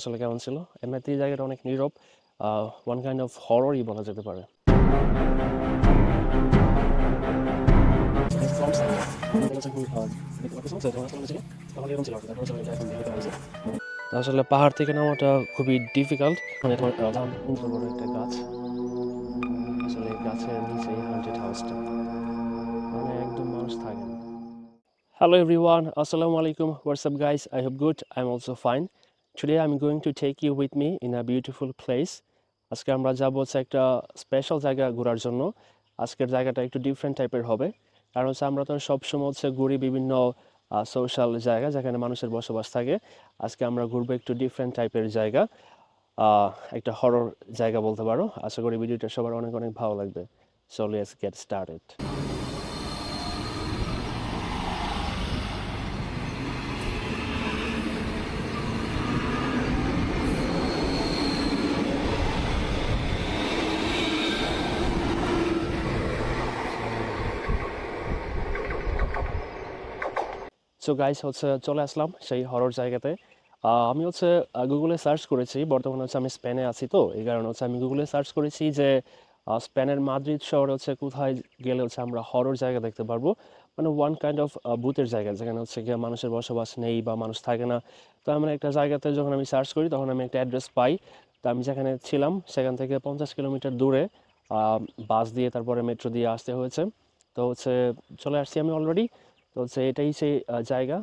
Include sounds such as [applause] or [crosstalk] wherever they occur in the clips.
আসলে কেমন ছিল? এমনিতে জায়গাটা অনেক নীরব। ওয়ান কাইন্ড অফ হররই বলা যেতে পারে। আসলে পাহাড় থেকে নামাটা খুবই ডিফিকাল্ট মানে একটা গাছ। আসলে গাছের নিচে হান্টেড হাউসটা মানে একদম মানুষ থাকে না। Hello everyone, Assalamu alaikum. What's up, guys? I hope good. I'm also fine. Today, I'm going to take you with me in a beautiful place. আজকে আমরা যাব হচ্ছে একটা স্পেশাল জায়গা ঘোরার জন্য। আজকের জায়গাটা একটু ডিফারেন্ট টাইপের হবে। কারণ হচ্ছে আমরা তো সবসময় হচ্ছে ঘুরি বিভিন্ন সোশ্যাল জায়গা যেখানে মানুষের বসবাস থাকে। আজকে আমরা ঘুরবো একটু ডিফারেন্ট টাইপের জায়গা। একটা হরর জায়গা বলতে পারো। আশা করি ভিডিওটা সবার অনেক অনেক ভালো লাগবে। So let's get started so guys হচ্ছে চলে আসলাম সেই হরর জায়গাতে। আমি হচ্ছে গুগলে সার্চ করেছি, বর্তমানে হচ্ছে আমি স্পেনে আছি তো, এই কারণে হচ্ছে আমি গুগলে সার্চ করেছি যে স্পেনের মাদ্রিদ শহরে হচ্ছে কোথায় গেলে হচ্ছে আমরা হরর জায়গা দেখতে পারব। মানে ওয়ান কাইন্ড অফ বুথের জায়গা, যেখানে হচ্ছে গিয়ে মানুষের বসবাস নেই বা মানুষ থাকে না। তো আমরা একটা জায়গাতে যখন আমি সার্চ করি, তখন আমি একটা অ্যাড্রেস পাই। তো আমি যেখানে ছিলাম, সেখান থেকে পঞ্চাশ কিলোমিটার দূরে বাস দিয়ে তারপরে মেট্রো দিয়ে আসতে হয়েছে। তো হচ্ছে চলে আসছি আমি অলরেডি তো হচ্ছে এটাই সেই আহ, জায়গা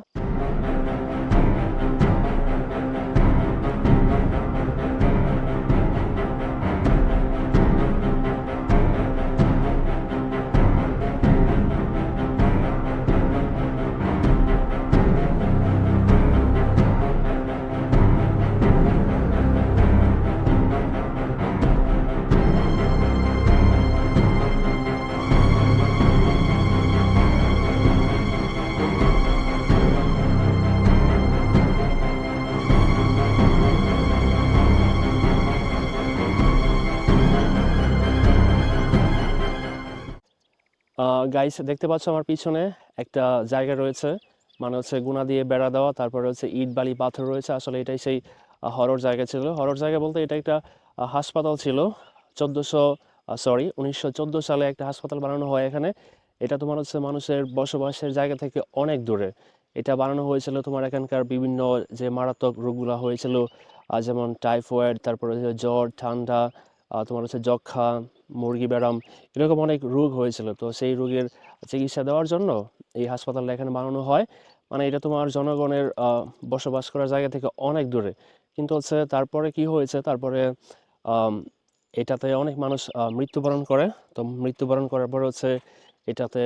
গাইস দেখতে পাচ্ছ আমার পিছনে একটা জায়গা রয়েছে। মানে হচ্ছে গুণা দিয়ে বেড়া দেওয়া, তারপরে হচ্ছে ইট, বালি, পাথর রয়েছে। আসলে এটাই সেই হরর জায়গা ছিল। হরর জায়গা বলতে এটা একটা হাসপাতাল ছিল। চোদ্দোশো সরি উনিশশো চোদ্দ সালে একটা হাসপাতাল বানানো হয় এখানে। এটা তোমার হচ্ছে মানুষের বসবাসের জায়গা থেকে অনেক দূরে। এটা বানানো হয়েছিল তোমার এখানকার বিভিন্ন যে মারাত্মক রোগগুলো হয়েছিল যেমন টাইফয়েড তারপরে জ্বর, ঠান্ডা তোমার হচ্ছে যক্ষা মুরগি ব্যারাম এরকম অনেক রোগ হয়েছিল। তো সেই রোগের চিকিৎসা দেওয়ার জন্য এই হাসপাতালটা এখানে বানানো হয়। মানে এটা তোমার জনগণের বসবাস করার জায়গা থেকে অনেক দূরে। কিন্তু হচ্ছে তারপরে কি হয়েছে? তারপরে এটাতে অনেক মানুষ মৃত্যুবরণ করে। তো মৃত্যুবরণ করার পরে হচ্ছে এটাতে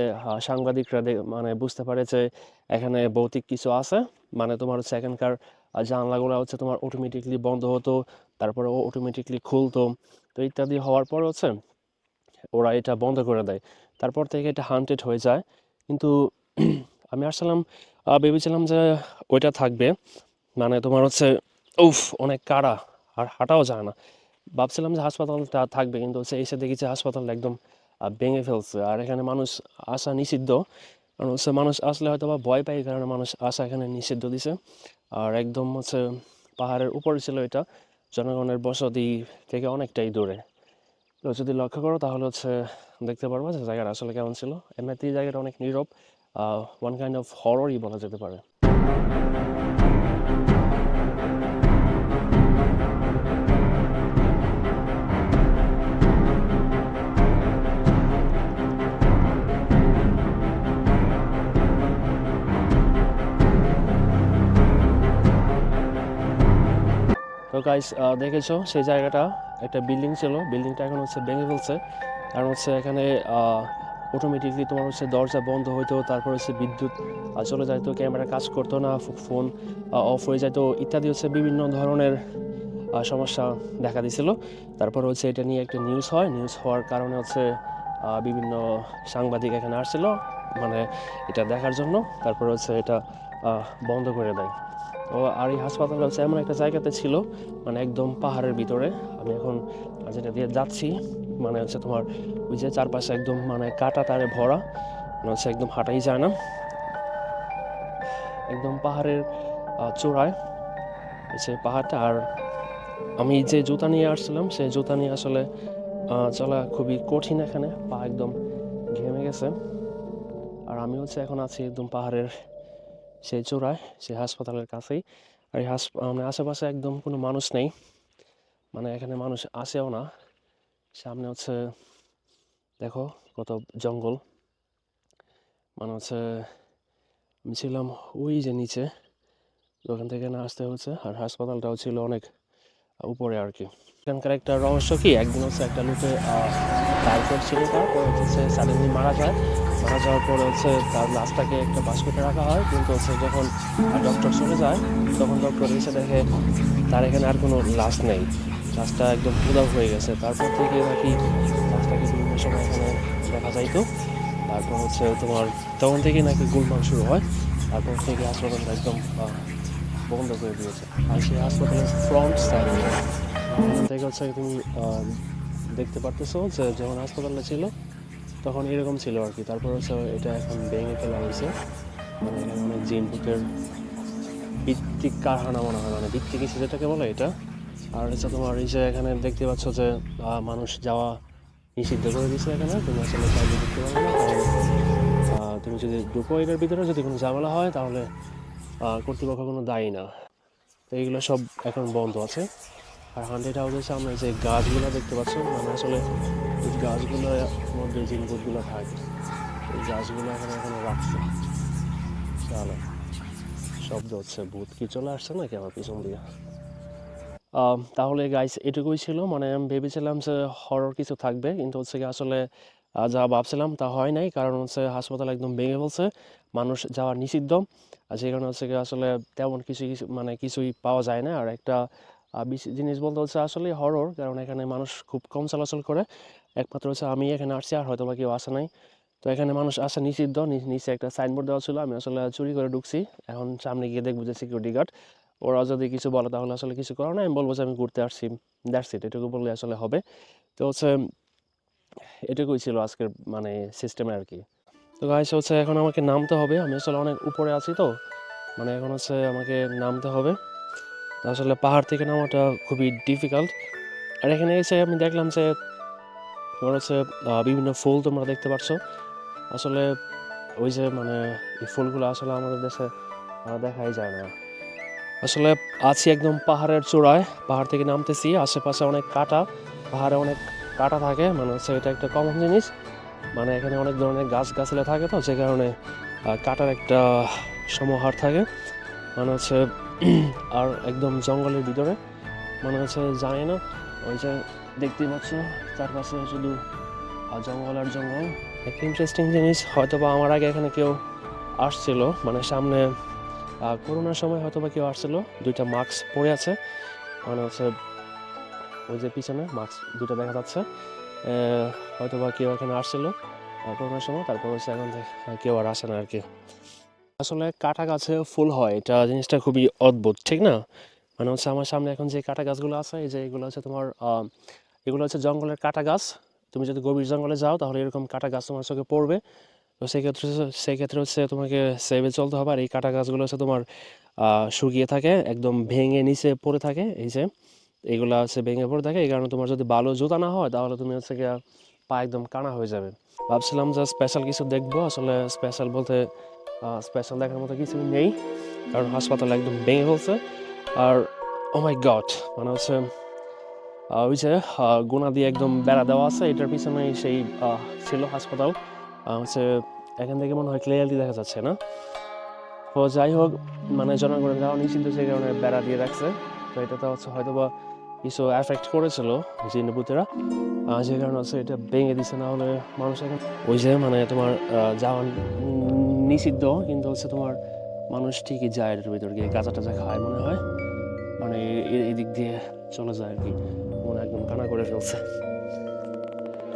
সাংবাদিকরা মানে বুঝতে পারে যে এখানে ভৌতিক কিছু আছে। মানে তোমার হচ্ছে এখানকার জানলাগুলো হচ্ছে তোমার অটোমেটিকলি বন্ধ হতো তারপরে ও অটোমেটিকলি খুলতো। তো ইত্যাদি হওয়ার পর হচ্ছে ওরা এটা বন্ধ করে দেয়। তারপর থেকে এটা হান্টেড হয়ে যায়। কিন্তু [clears throat] আমি আসলাম ভেবেছিলাম যে ওইটা থাকবে। মানে তোমার হচ্ছে, উফ, অনেক কাড়া, আর হাঁটাও যায় না। ভাবছিলাম যে হাসপাতালটা থাকবে, কিন্তু হচ্ছে এসে দেখেছি হাসপাতালটা একদম ভেঙে ফেলছে। আর এখানে মানুষ আসা নিষিদ্ধ। কারণ হচ্ছে মানুষ আসলে হয়তো বা ভয় পায় কারণে মানুষ আসা এখানে নিষিদ্ধ দিছে। আর একদম হচ্ছে পাহাড়ের উপরে ছিল এটা। জনগণের বসতি থেকে অনেকটাই দূরে। তো যদি লক্ষ্য করো তাহলে হচ্ছে দেখতে পারব যে জায়গাটা আসলে কেমন ছিল। এমনিতেই জায়গাটা অনেক নীরব ওয়ান কাইন্ড অফ হররই বলা যেতে পারে। তো গাইস দেখেছ? সেই জায়গাটা একটা বিল্ডিং ছিল। বিল্ডিংটা এখন হচ্ছে ভেঙে ফেলছে। কারণ হচ্ছে এখানে অটোমেটিকলি তোমার হচ্ছে দরজা বন্ধ হইতো তারপর হচ্ছে বিদ্যুৎ চলে যাইতো, ক্যামেরা কাজ করতো না ফোন অফ হয়ে যেতো ইত্যাদি হচ্ছে বিভিন্ন ধরনের সমস্যা দেখা দিছিল। তারপর হচ্ছে এটা নিয়ে একটা নিউজ হয়। নিউজ হওয়ার কারণে হচ্ছে বিভিন্ন সাংবাদিক এখানে আসছিল। মানে এটা দেখার জন্য, তারপর হচ্ছে এটা বন্ধ করে দেয়। তো আর এই হাসপাতালটা হচ্ছে এমন একটা জায়গাতে ছিল মানে একদম পাহাড়ের ভিতরে। আমি এখন যেটা দিয়ে যাচ্ছি মানে হচ্ছে তোমার ওই যে চারপাশে একদম মানে কাটা তারে ভরা মানে হচ্ছে একদম হাঁটাই যায় না। একদম পাহাড়ের চূড়ায় হচ্ছে পাহাড়টা। আর আমি যে জুতা নিয়ে আসছিলাম, সেই জুতা নিয়ে আসলে চলা খুবই কঠিন এখানে, পা একদম ঘেমে গেছে। আর আমি হচ্ছে এখন আছি একদম পাহাড়ের সেই চূড়ায়, সেই হাসপাতালের কাছেই। আর এই হাসপ মানে আশেপাশে একদম কোনো মানুষ নেই। মানে এখানে মানুষ আসেও না। সামনে হচ্ছে, দেখো কত জঙ্গল। মানে হচ্ছে, আমি ছিলাম ওই যে নিচে ওখান থেকে না আসতে হচ্ছে। আর হাসপাতালটাও ছিল অনেক উপরে আর কি। এখানকার একটা রহস্য কি? একদিন হচ্ছে একটা লোকে টাইফয়েড ছিল তার হচ্ছে সাডেনলি মারা যায়। মারা যাওয়ার পরে হচ্ছে তার লাশটাকে একটা বাস্কেটে রাখা হয়, কিন্তু হচ্ছে যখন ডক্টর চলে যায়, তখন ডক্টর এসে দেখে তার এখানে আর কোনো লাশ নেই। লাশটা একদম উদাও হয়ে গেছে। তারপর থেকে নাকি লাশটাকে বিভিন্ন সময় এখানে দেখা যাইতো। তারপর হচ্ছে তোমার, তখন থেকে নাকি গুলমাল শুরু হয়। তারপর থেকে হাসপাতালটা একদম বন্ধ করে দিয়েছে। আর সেই হাসপাতালের ফ্রন্ট সাইড থেকে হচ্ছে তুমি দেখতে পারতেছো যে যখন হাসপাতালটা ছিল, তখন এরকম ছিল আর কি। তারপর হচ্ছে এটা এখন ভেঙে ফেলা হয়েছে। মানে এখানে অনেক জিন বুকের ভিত্তিক কারখানা মনে হয় মানে ভিত্তিক যেটাকে বলে এটা। আর হচ্ছে তোমার এই যে এখানে দেখতে পাচ্ছ যে মানুষ যাওয়া নিষিদ্ধ করে দিয়েছে এখানে। তুমি আসলে চাইলে পারবে না কারণ তুমি যদি ঢুকো এটার ভিতরে, যদি কোনো ঝামেলা হয়, তাহলে কর্তৃপক্ষ কোনো দায়ী না। তো এইগুলো সব এখন বন্ধ আছে। আর হান্ড্রেড হাউসের সামনে যে গাছগুলো দেখতে পাচ্ছ মানে আসলে এই গাছগুলোর মধ্যে জিনগুলো থাকে। এই গাছগুলো এখানে এখনও রাখছে। চলো, শব্দ হচ্ছে, ভূত কি চলে আসছে নাকি আমার পিছন দিয়ে? তাহলে গাইস এটুকুই ছিল। মানে আমি ভেবেছিলাম যে হরর কিছু থাকবে, কিন্তু হচ্ছে কি আসলে যা ভাবছিলাম তা হয় নাই, কারণ হচ্ছে হাসপাতাল একদম ভেঙে ফেলছে, মানুষ যাওয়া নিষিদ্ধ। আর কারণে হচ্ছে কি আসলে তেমন কিছু কিছু মানে কিছুই পাওয়া যায় না। আর একটা জিনিস বলতে হচ্ছে আসলে হরর কারণ এখানে মানুষ খুব কম চলাচল করে। একমাত্র হচ্ছে আমি এখানে আসছি আর হয়তো বা কেউ আসে নাই। তো এখানে মানুষ আসা নিষিদ্ধ নিচে একটা সাইনবোর্ড দেওয়া ছিল, আমি আসলে চুরি করে ঢুকছি। এখন সামনে গিয়ে দেখব যে সিকিউরিটি গার্ড ওরা যদি কিছু বলে তাহলে আসলে কিছু করার না আমি বলব যে আমি ঘুরতে আসছি। ইট এটুকু বললে আসলে হবে। তো হচ্ছে, এটুকুই ছিল আজকের মানে সিস্টেমে আর কি। তো গাইস হচ্ছে এখন আমাকে নামতে হবে, আমি আসলে অনেক উপরে আছি তো। মানে এখন হচ্ছে আমাকে নামতে হবে। তো আসলে পাহাড় থেকে নামাটা খুবই ডিফিকাল্ট আর এখানে এসে আমি দেখলাম যে, তোমার হচ্ছে বিভিন্ন ফুল তোমরা দেখতে পাচ্ছ আসলে ওই যে মানে এই ফুলগুলো আসলে আমাদের দেশে দেখাই যায় না। আসলে আছি একদম পাহাড়ের চূড়ায়, পাহাড় থেকে নামতেছি, আশেপাশে অনেক কাটা, পাহাড়ে অনেক কাটা থাকে মানে হচ্ছে এটা একটা কমন জিনিস। মানে এখানে অনেক ধরনের গাছ গাছলা থাকে তো, যে কারণে কাটার একটা সমাহার থাকে। মানে হচ্ছে [clears throat] আর একদম জঙ্গলের ভিতরে। মনে হচ্ছে জানি না। ওই যে দেখতেই পাচ্ছ, চারপাশে শুধু জঙ্গল আর জঙ্গল। একটা ইন্টারেস্টিং জিনিস হয়তো বা আমার আগে এখানে কেউ আসছিল। মানে সামনে করোনার সময় হয়তো বা কেউ আসছিল। দুইটা মাস্ক পরে আছে। মানে হচ্ছে ওই যে পিছনে মাস্ক দুটো দেখা যাচ্ছে। হয়তো বা কেউ এখানে আসছিল করোনার সময়। তারপর হচ্ছে এখন কেউ আর আসে না আর কি। আসলে কাটা গাছে ফুল হয়, এটা জিনিসটা খুবই অদ্ভুত, ঠিক না? মানে হচ্ছে আমার সামনে এখন যে কাটা গাছগুলো আছে, এই যে এগুলো হচ্ছে তোমার এগুলো হচ্ছে জঙ্গলের কাটা গাছ। তুমি যদি গভীর জঙ্গলে যাও, তাহলে এরকম কাটা গাছ তোমার চোখে পড়বে। তো সেক্ষেত্রে সেক্ষেত্রে হচ্ছে তোমাকে সেভে চলতে হবে। আর এই কাটা গাছগুলো হচ্ছে তোমার শুকিয়ে থাকে, একদম ভেঙে নিচে পড়ে থাকে, এই যে এগুলো হচ্ছে ভেঙে পড়ে থাকে। এই কারণে তোমার যদি ভালো জুতা না হয়, তাহলে তুমি হচ্ছে গিয়া পা একদম কানা হয়ে যাবে। ভাবছিলাম যে স্পেশাল কিছু দেখব। আসলে স্পেশাল বলতে স্পেশাল দেখার মতো কিছু নেই। কারণ হাসপাতাল একদম ভেঙে ফেলছে। আর ও মাই গড মানে হচ্ছে ওই যে গোনা দিয়ে একদম বেড়া দেওয়া আছে। এটার পিছনে সেই ছিল হাসপাতাল। হচ্ছে এখান থেকে মনে হয় ক্লিয়ারলি দেখা যাচ্ছে না। তো যাই হোক মানে জনগণের যাওয়া নিশ্চিন্ত সেই কারণে বেড়া দিয়ে রাখছে। তো এটা তো হচ্ছে হয়তো বা কিছু এফেক্ট করেছিল জিনভূতেরা যে কারণে হচ্ছে এটা ভেঙে দিছে না হলে মানুষ এখন ওই যে মানে তোমার আহ, যাওয়া উম, নিষিদ্ধ, কিন্তু হচ্ছে তোমার মানুষ ঠিকই যায় এটার ভিতর গিয়ে গাঁজা টাজা খায় মনে হয়। মানে এ- এদিক দিয়ে চলে যায় আর কি। মনে একদম কানা করে ফেলছে।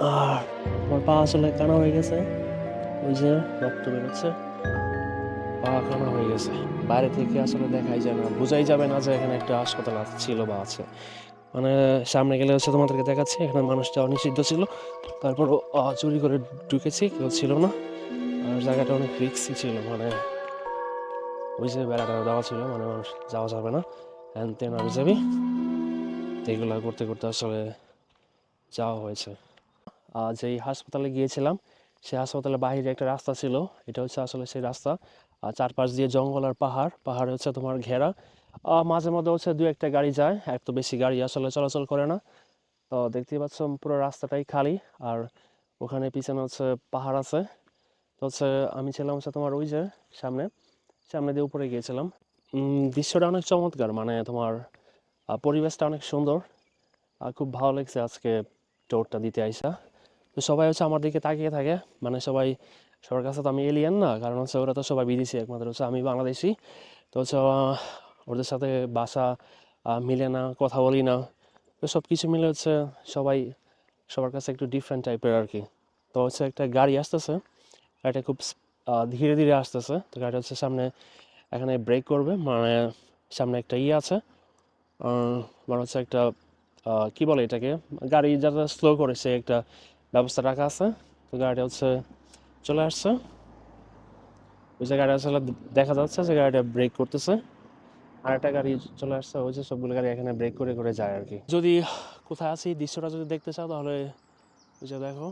আর আমার পা আসলে কানা হয়ে গেছে। ওই যে রক্ত বেরোচ্ছে। পা কানা হয়ে গেছে। বাইরে থেকে আসলে দেখাই যায় না। বোঝাই যাবে না যে এখানে একটা হাসপাতাল ছিল বা আছে। মানে সামনে গেলে হচ্ছে তোমাদেরকে দেখাচ্ছি, এখানে মানুষটা অনিষিদ্ধ ছিল। তারপর চুরি করে ঢুকেছি, কেউ ছিল না। জায়গাটা অনেক রিক্সি ছিল মানে ওই যে বেড়াটা দেওয়া ছিল মানে মানুষ যাওয়া যাবে না হ্যান তেন আমি যাবি। তো এগুলো করতে করতে আসলে যাওয়া হয়েছে। আর যেই হাসপাতালে গিয়েছিলাম, সেই হাসপাতালের বাইরে একটা রাস্তা ছিল, এটা হচ্ছে আসলে সেই রাস্তা। আর চারপাশ দিয়ে জঙ্গল আর পাহাড় পাহাড় হচ্ছে তোমার ঘেরা। মাঝে মধ্যে হচ্ছে দু একটা গাড়ি যায় এত বেশি গাড়ি আসলে চলাচল করে না। তো দেখতেই পাচ্ছ, পুরো রাস্তাটাই খালি, আর ওখানে পিছনে হচ্ছে পাহাড় আছে। তো হচ্ছে আমি ছিলাম হচ্ছে তোমার ওই যে সামনে সামনে দিয়ে উপরে গিয়েছিলাম। দৃশ্যটা অনেক চমৎকার মানে তোমার পরিবেশটা অনেক সুন্দর। আর খুব ভালো লাগছে আজকে টোরটা দিতে আইসা। তো সবাই হচ্ছে আমার দিকে তাকিয়ে থাকে মানে সবাই, সবার কাছে তো আমি এলিয়ান না, কারণ হচ্ছে ওরা তো সবাই বিদেশি একমাত্র, হচ্ছে আমি বাংলাদেশি। তো হচ্ছে ওদের সাথে বাসা মিলে না, কথা বলি না। তো সব কিছু মিলে হচ্ছে সবাই, সবার কাছে একটু ডিফারেন্ট টাইপের আর কি। তো হচ্ছে একটা গাড়ি আসতেছে। গাড়িটা খুব ধীরে ধীরে আসতেছে। তো গাড়িটা হচ্ছে সামনে এখানে ব্রেক করবে। মানে সামনে একটা ইয়ে আছে। মানে হচ্ছে একটা কি বলে এটাকে? গাড়ি যারা স্লো করেছে একটা ব্যবস্থা রাখা আছে। তো গাড়িটা হচ্ছে চলে আসছে। ওই যে গাড়ি আসলে দেখা যাচ্ছে যে গাড়িটা ব্রেক করতেছে। আর একটা গাড়ি চলে আসছে। ওই যে সবগুলো গাড়ি এখানে ব্রেক করে করে যায় আর কি। যদি কোথায় আছি, দৃশ্যটা যদি দেখতে চাও, তাহলে ওই যে দেখো।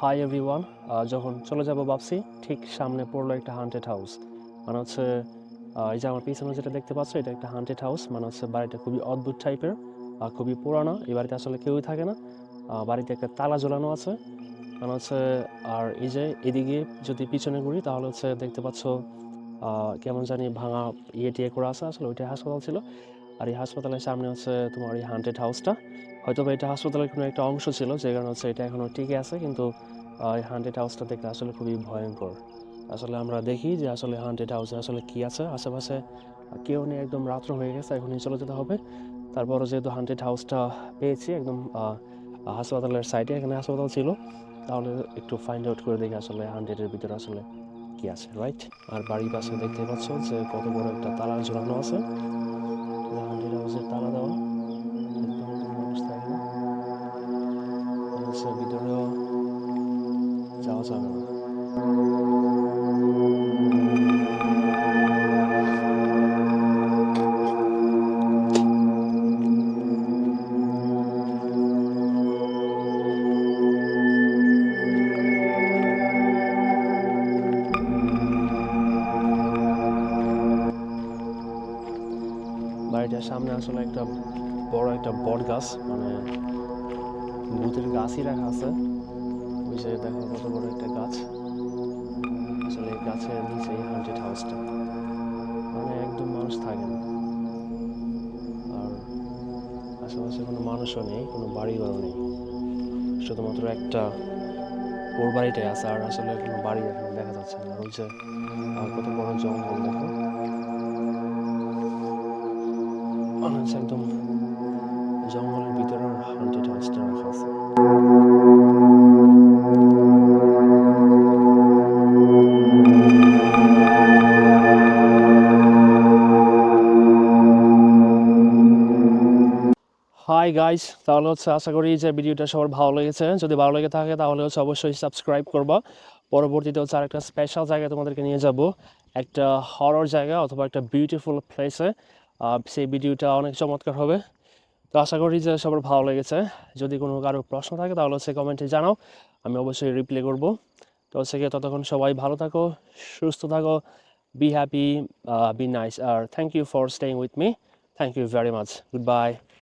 হাই এভরিওয়ান যখন চলে যাব ভাবছি, ঠিক সামনে পড়ল একটা হান্টেড হাউস মানে হচ্ছে এই যে আমার পিছনে যেটা দেখতে পাচ্ছ, এটা একটা হান্টেড হাউস মানে হচ্ছে বাড়িটা খুবই অদ্ভুত টাইপের আর খুবই পুরানো। এই বাড়িতে আসলে কেউই থাকে না। বাড়িতে একটা তালা ঝোলানো আছে। মানে হচ্ছে, আর এই যে এদিকে যদি পিছনে ঘুরি, তাহলে হচ্ছে দেখতে পাচ্ছ কেমন জানি ভাঙা ইয়ে টিয়ে করা আছে। আসলে ওইটা হাসপাতাল ছিল। আর এই হাসপাতালের সামনে হচ্ছে তোমার এই হান্টেড হাউসটা হয়তো এটা হাসপাতালের কোনো একটা অংশ ছিল, যে কারণে হচ্ছে এটা এখনও টিকে আছে, কিন্তু এই হান্টেড হাউসটা দেখতে আসলে খুবই ভয়ঙ্কর। আসলে আমরা দেখি যে আসলে হান্টেড হাউসে আসলে কী আছে। আশেপাশে কেউ নেই, একদম রাত্র হয়ে গেছে, এখনই চলে যেতে হবে। তারপরও যেহেতু হান্টেড হাউসটা পেয়েছি, একদম হাসপাতালের সাইডে এখানে হাসপাতাল ছিল, তাহলে একটু ফাইন্ড আউট করে দেখি আসলে হান্ড্রেডের ভিতরে আসলে কি আছে রাইট আর বাড়ির পাশে দেখতে পাচ্ছ যে কত বড় একটা তালা ঝুলানো আছে। হান্ড্রেড হাউসের তালা দেওয়া। হচ্ছে ভিতরেও যাওয়া যাবে বাড়িটার সামনে আসলে একটা বড় একটা বট গাছ মানে ভূতের গাছই রাখা আছে। ওই যে দেখো কত বড় একটা গাছ। আসলে এই গাছের নিচে এই হান্টেড হাউসটা মানে একদম মানুষ থাকে না। আর আশেপাশে কোনো মানুষও নেই, কোনো বাড়ি ঘরও নেই। শুধুমাত্র একটা ওর বাড়িটাই আছে, আর আসলে কোনো বাড়ি এখন দেখা যাচ্ছে না। আর কত বড় জঙ্গল দেখো। মনে হচ্ছে একদম জঙ্গলের ভিতরে হান্টেড হাউসটা রাখা আছে। হাই গাইস তাহলে হচ্ছে আশা করি যে ভিডিওটা সবার ভালো লেগেছে। যদি ভালো লেগে থাকে তাহলে হচ্ছে অবশ্যই সাবস্ক্রাইব করবা। পরবর্তীতে হচ্ছে আরেকটা স্পেশাল জায়গায় তোমাদেরকে নিয়ে যাব। একটা হরর জায়গা অথবা একটা বিউটিফুল প্লেসে সেই ভিডিওটা অনেক চমৎকার হবে। তো আশা করি যে সবার ভালো লেগেছে। যদি কোনো কারও প্রশ্ন থাকে তাহলে হচ্ছে কমেন্টে জানাও, আমি অবশ্যই রিপ্লাই করব। তো হচ্ছে গিয়ে ততক্ষণ সবাই ভালো থাকো, সুস্থ থাকো be happy be nice R thank you for staying with me thank you very much good bye